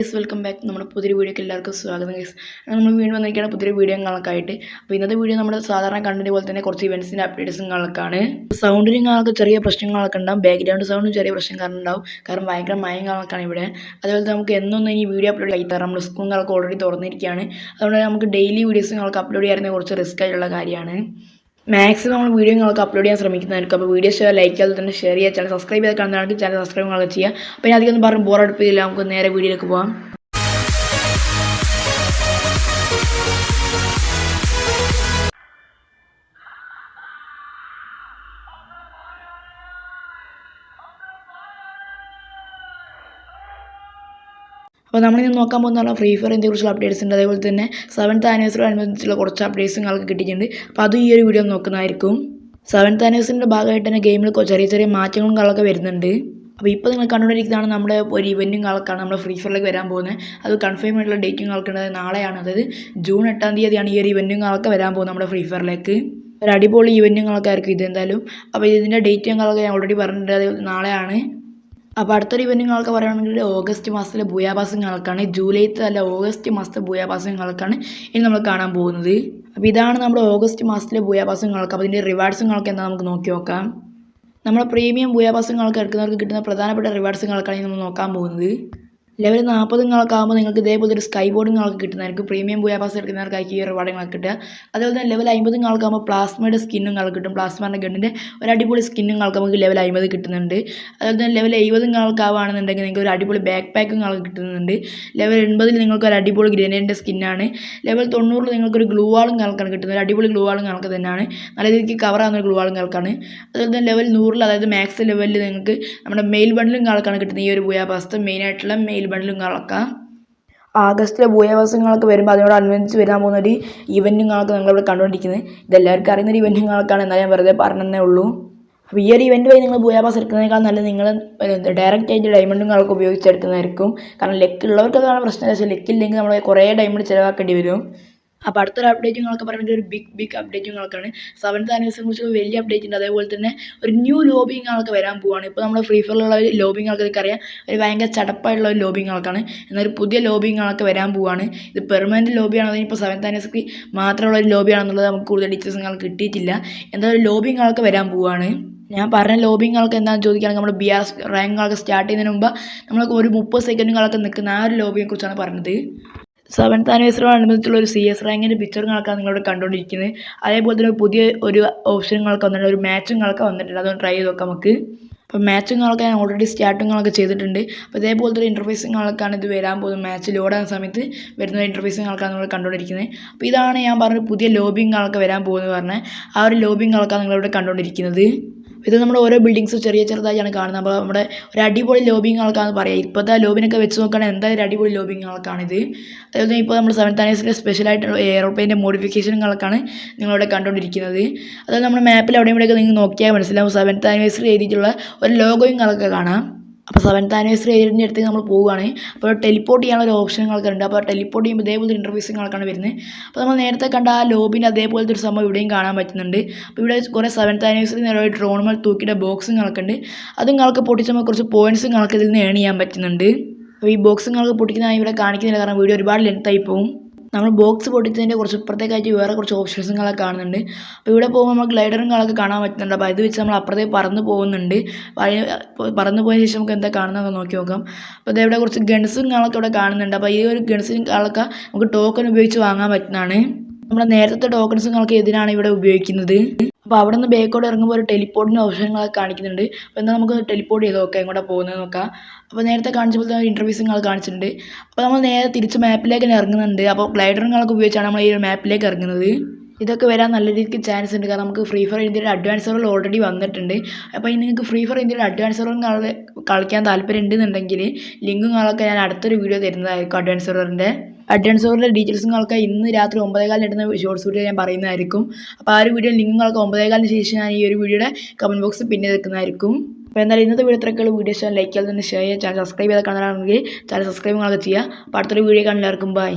Guys welcome back നമ്മുടെ പുതിയ വീഡിയോക്ക് എല്ലാവർക്കും സ്വാഗതം ഗൈസ് നമ്മൾ വീണ്ടും വന്നിരിക്കുകയാണ് പുതിയ വീഡിയോ കണക്കായിട്ട് അപ്പോൾ ഇന്നത്തെ വീഡിയോ നമ്മുടെ സാധാരണ കണ്ടന്റ് പോലെ തന്നെ കുറച്ച് ഇവൻസിന്റെ അപ്ഡേറ്റ്സുകളൊക്കെയാണ് സൗണ്ടിന് നിങ്ങൾക്ക് ചെറിയ പ്രശ്നങ്ങളൊക്കെ ഉണ്ടാവും. ബാക്ക്ഗ്രൗണ്ട് സൗണ്ടും ചെറിയ പ്രശ്നം കാരണം ഉണ്ടാവും. കാരണം ഭയങ്കര മയങ്ങളൊക്കെയാണ് ഇവിടെ. അതുപോലെ നമുക്ക് എന്നൊന്നും ഈ വീഡിയോ അപ്ലോഡ് ചെയ്താൽ തരാം നമ്മുടെ സ്കൂളുകളൊക്കെ ഓൾറെഡി തുറന്നിരിക്കുകയാണ്. അതുകൊണ്ട് നമുക്ക് ഡെയിലി വീഡിയോസ് നിങ്ങൾക്ക് അപ്ലോഡ് ചെയ്യാറുന്ന കുറച്ച് റിസ്ക് ആയിട്ടുള്ള കാര്യമാണ്. മാക്സിമം നമ്മൾ വീഡിയോ നിങ്ങൾക്ക് അപ്ലോഡ് ചെയ്യാൻ ശ്രമിക്കുന്നതായിരിക്കും. അപ്പോൾ വീഡിയോ ഷെയർ ലൈക്ക് ചെയ്യാതെ തന്നെ ഷെയർ ചെയ്യുക ചാനൽ സബ്സ്ക്രൈബ് ചെയ്ത് കാണുന്നതാണെങ്കിൽ ചാനൽ സബ്സ്ക്രൈബ് ചെയ്യുക അപ്പോൾ ഞാൻ അധികം ഒന്നും പറഞ്ഞ് ബോറടിപ്പിക്കില്ല നമുക്ക് നേരെ വീഡിയോയിലേക്ക് പോകാം അപ്പോൾ നമ്മളിന്ന് നോക്കാൻ പോകുന്ന ഫ്രീ ഫയറിനെ കുറിച്ചുള്ള അപ്ഡേറ്റ്സ് ഉണ്ട്. അതേപോലെ തന്നെ സെവൻത്ത് ആനിവേഴ്സറി അനുബന്ധിച്ചുള്ള കുറച്ച് അപ്ഡേറ്റ്സ് നിങ്ങൾക്ക് കിട്ടിയിട്ടുണ്ട്. അപ്പോൾ അതും ഈ ഒരു വീഡിയോ നോക്കുന്നതായിരിക്കും. സെവൻത്ത് ആനിവേഴ്സറിന്റെ ഭാഗമായിട്ട് തന്നെ ഗെയിമിൽ ചെറിയ ചെറിയ മാറ്റങ്ങളും കാര്യങ്ങളൊക്കെ വരുന്നുണ്ട്. അപ്പോൾ ഇപ്പോൾ നിങ്ങൾ കണ്ടുകൊണ്ടിരിക്കുന്നതാണ് നമ്മുടെ ഒരു ഇവന്റും കാലക്കാണ് നമ്മൾ ഫ്രീ ഫയറിലേക്ക് വരാൻ പോകുന്നത്. അത് കൺഫേം ആയിട്ടുള്ള ഡേറ്റും കാലക്കുണ്ട് നാളെയാണ്. അതായത് ജൂൺ എട്ടാം തീയതിയാണ് ഈ ഒരു ഇവന്റും കാലൊക്കെ വരാൻ പോകുന്നത് നമ്മുടെ ഫ്രീ ഫയറിലേക്ക് ഒരു അടിപൊളി ഇവന്റും കാലൊക്കെ ആയിരിക്കും ഇത് എന്തായാലും. അപ്പോൾ ഇതിന്റെ ഡേറ്റും കാലൊക്കെ ഞാൻ ഓൾറെഡി പറഞ്ഞിട്ടുണ്ട്. അത് നാളെയാണ്. അപ്പോൾ അടുത്തൊരു ഇവന്റുകളൊക്കെ പറയുകയാണെങ്കിൽ ഓഗസ്റ്റ് മാസത്തിലെ ഭൂയാഭാസങ്ങൾക്കാണ് ജൂലൈത്തെ അല്ല ഓഗസ്റ്റ് മാസത്തെ ഭൂയാഭാസങ്ങൾക്കാണ് ഇനി നമ്മൾ കാണാൻ പോകുന്നത്. അപ്പോൾ ഇതാണ് നമ്മുടെ ഓഗസ്റ്റ് മാസത്തിലെ ഭൂയാഭാസങ്ങൾക്ക് അപ്പോൾ ഇതിന്റെ റിവാർഡ്സുകളൊക്കെ എന്താ നമുക്ക് നോക്കി നോക്കാം. നമ്മുടെ പ്രീമിയം ഭൂയാഭാസങ്ങൾക്ക് എടുക്കുന്നവർക്ക് കിട്ടുന്ന പ്രധാനപ്പെട്ട റിവാർഡ്സുകൾക്കാണ് നമ്മൾ നോക്കാൻ പോകുന്നത്. ലെവൽ നാൽപ്പത് നിങ്ങൾക്ക് ആകുമ്പോൾ നിങ്ങൾക്ക് ഇതേപോലെ ഒരു സ്കൈ ബോർഡ് നിങ്ങൾക്ക് കിട്ടുന്നതായിരിക്കും. പ്രീമിയം ഭൂയാഭാസം എടുക്കുന്നവർക്കായിരിക്കും ഈ റിവാർഡ് നിങ്ങൾക്ക് കിട്ടുക. അതുപോലെ തന്നെ ലെവൽ അമ്പത് നിങ്ങൾക്ക് ആകുമ്പോൾ പ്ലാസ്മയുടെ സ്കിന്നും നിങ്ങൾക്ക് കിട്ടും. പ്ലാസ്മയുടെ ഗണ്ണിന്റെ ഒരു അടിപൊളി സ്കിന്നും നിങ്ങൾക്ക് നമുക്ക് ലെവൽ അമ്പത് കിട്ടുന്നുണ്ട്. അതുപോലെ തന്നെ ലെവൽ എഴുപത് നിങ്ങൾക്ക് ആവുകയാണെന്നുണ്ടെങ്കിൽ നിങ്ങൾക്ക് ഒരു അടിപൊളി ബാക്ക് പാക്കും നിങ്ങൾക്ക് കിട്ടുന്നുണ്ട്. ലെവൽ എൺപതിൽ നിങ്ങൾക്ക് ഒരു അടിപൊളി ഗ്രനേഡിന്റെ സ്കിന്നാണ് ലെവൽ തൊണ്ണൂറിൽ നിങ്ങൾക്കൊരു ഗ്ലൂ വാളും നിങ്ങൾക്കാണ് കിട്ടുന്നത് ഒരു അടിപൊളി ഗ്ലൂ വാളും നിങ്ങൾക്ക് തന്നെയാണ്. നല്ല രീതിക്ക് കവർ ആകുന്ന ഒരു ഗ്ലൂ വാളും നിങ്ങൾക്കാണ് അതുപോലെ തന്നെ ലെവൽ നൂറിൽ അതായത് മാക്സ് ലെവലിൽ നിങ്ങൾക്ക് നമ്മുടെ മെയിൽ ബണ്ടിലും നിങ്ങൾക്കാണ് കിട്ടുന്നത് ഈ ഒരു ഭൂയാഭാസത്തെ മെയിനായിട്ടുള്ള മെയിൽ നിങ്ങളൊക്കെ ആഗസ്റ്റിലെ ഭൂയവസങ്ങളൊക്കെ വരുമ്പോൾ അതിനോടനുബന്ധിച്ച് വരാൻ പോകുന്ന ഒരു ഇവന്റുകളൊക്കെ നിങ്ങളിവിടെ കണ്ടുകൊണ്ടിരിക്കുന്നത്. ഇതെല്ലാവർക്കും അറിയുന്ന ഒരു ഇവന്റുകളൊക്കെയാണ് എന്നാൽ ഞാൻ വെറുതെ പറഞ്ഞതേ ഉള്ളൂ. അപ്പോൾ ഈ ഒരു ഇവന്റ് വഴി നിങ്ങൾ ഭൂയാപാസ് എടുക്കുന്നതിനേക്കാൾ നല്ലത് നിങ്ങൾ ഡയറക്റ്റ് ആയിട്ട് ഡയമണ്ടുകളൊക്കെ ഉപയോഗിച്ചെടുക്കുന്നതായിരിക്കും കാരണം ലെക്ക് ഉള്ളവർക്ക് അതാണ് പ്രശ്നം പക്ഷേ ലെക്കില്ലെങ്കിൽ നമ്മൾ കുറേ ഡയമണ്ട് ചിലവാക്കേണ്ടി വരും. അപ്പോൾ അടുത്തൊരു അപ്ഡേറ്റ് അപ്ഡേറ്റുകളൊക്കെ പറയുന്നത് ഒരു ബിഗ് ബിഗ് അപ്ഡേറ്റ് അപ്ഡേറ്റുകളൊക്കെയാണ് സെവൻത്ത് ആനിവേഴ്സറിനെ കുറിച്ച് വലിയ അപ്ഡേറ്റ് ഉണ്ട്. അതേപോലെ തന്നെ ഒരു ന്യൂ ലോബിങ് ആൾക്ക് വരാൻ പോവാണ്. ഇപ്പോൾ നമ്മുടെ ഫ്രീ ഫയറിലുള്ള ലോബിങ്ങുകൾക്ക് എനിക്കറിയാം ഒരു ഭയങ്കര ചടപ്പായിട്ടുള്ള ഒരു ലോബിങ് എന്നാൽ ഒരു പുതിയ ലോബിങ് ആൾക്ക് വരാൻ പോവാണ്. ഇത് പെർമനന്റ് ലോബിയാണോ അതിനിപ്പോൾ സെവൻത്ത് ആനിവേഴ്സറി മാത്രമുള്ള ഒരു ലോബിയാണെന്നുള്ളത് നമുക്ക് കൂടുതൽ ഡീറ്റെയിൽസ് നിങ്ങൾക്ക് കിട്ടിയിട്ടില്ല. എന്തായാലും ആൾക്ക് വരാൻ പോവാണ്. ഞാൻ പറഞ്ഞ ലോബിങ്ങുകൾക്ക് എന്താണെന്ന് ചോദിക്കുകയാണെങ്കിൽ നമ്മുടെ ബി ആർ റാങ്കുകളൊക്കെ സ്റ്റാർട്ട് ചെയ്യുന്നതിന് മുമ്പ് നമ്മൾ ഒരു മുപ്പത് സെക്കൻഡുകളൊക്കെ നിൽക്കുന്ന ആ ഒരു ലോബിയെ കുറിച്ചാണ് പറഞ്ഞത്. സെവൻത്ത് ആനിവേഴ്സറിയോടനുബന്ധിച്ചുള്ള ഒരു സി എസ് റാങ്കിന്റെ പിക്ചറുകളൊക്കെ നിങ്ങളിവിടെ കണ്ടുകൊണ്ടിരിക്കുന്നത് അതേപോലെ തന്നെ പുതിയ ഒരു ഓപ്ഷൻ ഓപ്ഷനുകളൊക്കെ വന്നിട്ടുണ്ട് ഒരു മാച്ചും മാച്ചുകളൊക്കെ വന്നിട്ടുണ്ട്. അതൊന്ന് ട്രൈ ചെയ്ത് നോക്കാം നമുക്ക്. അപ്പോൾ മാച്ചും മാച്ചുകളൊക്കെ ഞാൻ ഓൾറെഡി സ്റ്റാർട്ടിങ്ങുകളൊക്കെ ചെയ്തിട്ടുണ്ട്. അപ്പോൾ അതേപോലെ തന്നെ ഇതേപോലത്തെ ഇന്റർഫേസുകളൊക്കെയാണ് ഇത് വരാൻ പോകുന്നത്. മാച്ച് ലോഡ് ആകുന്ന സമയത്ത് വരുന്ന ഇന്റർഫേസുകളൊക്കെയാണ് നിങ്ങൾ കണ്ടുകൊണ്ടിരിക്കുന്നത് അപ്പോൾ ഇതാണ് ഞാൻ പറഞ്ഞ പുതിയ ലോബിങ്ങുകളൊക്കെ വരാൻ പോകുന്നത് പറഞ്ഞാൽ ആ ഒരു ലോബിങ്ങുകളൊക്കെയാണ് നിങ്ങളിവിടെ കണ്ടുകൊണ്ടിരിക്കുന്നത് ഇത് നമ്മുടെ ഓരോ ബിൽഡിങ്സ് ചെറിയ ചെറുതായാണ് കാണുന്നത്. അപ്പോൾ നമ്മുടെ ഒരു അടിപൊളി ലോബിങ് ആൾക്കാന്ന് പറയാം. ഇപ്പോഴത്തെ ലോബിനൊക്കെ വെച്ച് നോക്കുകയാണെങ്കിൽ എന്തായാലും അടിപൊളി ലോബിങ് ആൾക്കാണിത്. അതുപോലെ ഇപ്പോൾ നമ്മൾ സെവൻ ആനേഴ്സിന്റെ സ്പെഷ്യലായിട്ടുള്ള എയർപ്ലെയിന്റെ മോഡിഫിക്കേഷനുകളൊക്കെയാണ് നിങ്ങളിവിടെ കണ്ടുകൊണ്ടിരിക്കുന്നത്. അതായത് നമ്മുടെ മാപ്പിൽ എവിടെയും ഇവിടെയൊക്കെ നിങ്ങൾ നോക്കിയാൽ മനസ്സിലാവും. സെവൻ താനേഴ്സിൽ എഴുതിയിട്ടുള്ള ഒരു ലോഗോയും കാണാം. അപ്പോൾ സെവൻത്ത് ആനിവേഴ്സറി ഏരിയന്റെ അടുത്ത് നമ്മൾ പോവുകയാണ്. അപ്പോൾ ടെലിപ്പോർട്ട് ചെയ്യാനുള്ള ഒരു ഓപ്ഷൻ ഉണ്ട് അപ്പോൾ ടെലിപ്പോർട്ട് ചെയ്യുമ്പോൾ ഇതേപോലത്തെ ഇന്റർവ്യൂസുകളൊക്കെയാണ് വരുന്നത്. അപ്പോൾ നമ്മൾ നേരത്തെ കണ്ട ആ ലോബിന്റെ അതേപോലത്തെ ഒരു സംഭവം ഇവിടെയും കാണാൻ പറ്റുന്നുണ്ട്. അപ്പോൾ ഇവിടെ കുറേ സെവൻത്ത് ആനിവേഴ്സറി നേരെ ഡ്രോണുകൾ തൂക്കിയിട്ട് ബോക്സും കണക്കുണ്ട് അതും കണക്ക് പൊട്ടിച്ച് നമുക്ക് കുറച്ച് പോയിൻസും നിങ്ങൾക്ക് ഇതിൽ നിന്ന് ഏൺ ചെയ്യാൻ പറ്റുന്നുണ്ട്. അപ്പോൾ ഈ ബോക്സും കണക്ക് പൊട്ടിക്കുന്നതായി ഇവിടെ കാണിക്കുന്നില്ല. കാരണം വീഡിയോ ഒരുപാട് ലെങ്ത്തായി പോകും നമ്മൾ ബോക്സ് പൊട്ടിച്ചതിന്റെ കുറച്ച് ഇപ്പുറത്തേക്കായിട്ട് വേറെ കുറച്ച് ഓപ്ഷൻസുകളൊക്കെ കാണുന്നുണ്ട്. അപ്പോൾ ഇവിടെ പോകുമ്പോൾ നമുക്ക് ഗ്ലൈഡറുകളൊക്കെ കാണാൻ പറ്റുന്നുണ്ട്. അപ്പോൾ ഇത് വെച്ച് നമ്മൾ അപ്പുറത്തേക്ക് പറന്ന് പോകുന്നുണ്ട്. പറന്ന് പോയതിന് ശേഷം നമുക്ക് എന്താ കാണുന്നതൊക്കെ നോക്കി നോക്കാം. അപ്പോൾ ഇതേവിടെ കുറച്ച് ഗൺസും ഗൺസുകളൊക്കെ ഇവിടെ കാണുന്നുണ്ട്. അപ്പോൾ ഈ ഒരു ഗൺസും ഗൺസുകളൊക്കെ നമുക്ക് ടോക്കൺ ഉപയോഗിച്ച് വാങ്ങാൻ പറ്റുന്നതാണ്. നമ്മുടെ നേരത്തെ ടോക്കൺസും ടോക്കൺസുകളൊക്കെ ഇതിനാണ് ഇവിടെ ഉപയോഗിക്കുന്നത്? അപ്പോൾ അവിടെ നിന്ന് ബേക്കോട്ട് ഇറങ്ങുമ്പോൾ ഒരു ടെലിപ്പോർട്ടിന്റെ ഓപ്ഷനുകളൊക്കെ കാണിക്കുന്നുണ്ട്. അപ്പോൾ എന്നാൽ നമുക്ക് ടെലിപ്പോർട്ട് ചെയ്ത് നോക്കാം എങ്ങോട്ടാണ് പോകുന്നത് നോക്കാം. അപ്പോൾ നേരത്തെ കാണിച്ചപ്പോൾ തന്നെ ഇന്റർവ്യൂസ് നിങ്ങൾ കാണിച്ചിട്ടുണ്ട്. അപ്പോൾ നമ്മൾ നേരെ തിരിച്ച് മാപ്പിലേക്ക് തന്നെ ഇറങ്ങുന്നുണ്ട്. അപ്പോൾ ഗ്ലൈഡറുകളൊക്കെ ഉപയോഗിച്ചാണ് നമ്മൾ ഈ മാപ്പിലേക്ക് ഇറങ്ങുന്നത്. ഇതൊക്കെ വരാൻ നല്ല രീതിക്ക് ചാൻസ് ഉണ്ട്. കാരണം നമുക്ക് ഫ്രീ ഫയർ ഇന്ത്യയുടെ അഡ്വാൻസ് റോൾ ഓൾറെഡി വന്നിട്ടുണ്ട്. അപ്പോൾ ഇനി നിങ്ങൾക്ക് ഫ്രീ ഫയർ ഇന്ത്യയുടെ അഡ്വാൻസ് റോൾ കളിക്കാൻ താല്പര്യം ഉണ്ടെന്നുണ്ടെങ്കിൽ ലിങ്കും കാളൊക്കെ ഞാൻ അടുത്തൊരു വീഡിയോ തരുന്നതായിരിക്കും അഡ്വാൻസ് സെർവറിന്റെ അഡ്വാൻസ് ഓർഡറിന്റെ ഡീറ്റെയിൽസ് നിങ്ങൾക്ക് ഇന്ന് രാത്രി ഒമ്പതേകാലിന് ഇടുന്ന ഷോർട്സ് വീഡിയോ ഞാൻ പറയുന്നതായിരിക്കും. അപ്പോൾ ആ ഒരു വീഡിയോ ലിങ്ക് നിങ്ങൾക്ക് ഒമ്പതേകാലിന് ശേഷം ഞാൻ ഈ ഒരു വീഡിയോയുടെ കമന്റ് ബോക്സിൽ പിന്നെ വെക്കുന്നതായിരിക്കും അപ്പോൾ എന്തായാലും ഇന്നത്തെ വീഡിയോ ഇത്രയൊക്കെയുള്ള വീഡിയോസ് ലൈക്ക് ചെയ്യാതെ തന്നെ ഷെയർ ചെയ്യുക. ചാനൽ സബ്സ്ക്രൈബ് ചെയ്ത് കാണാനാണെങ്കിൽ ചാനൽ സബ്സ്ക്രൈബ് നിങ്ങൾക്ക് ചെയ്യുക അപ്പോൾ അടുത്തൊരു വീഡിയോ കാണുന്നവർക്കും ബൈ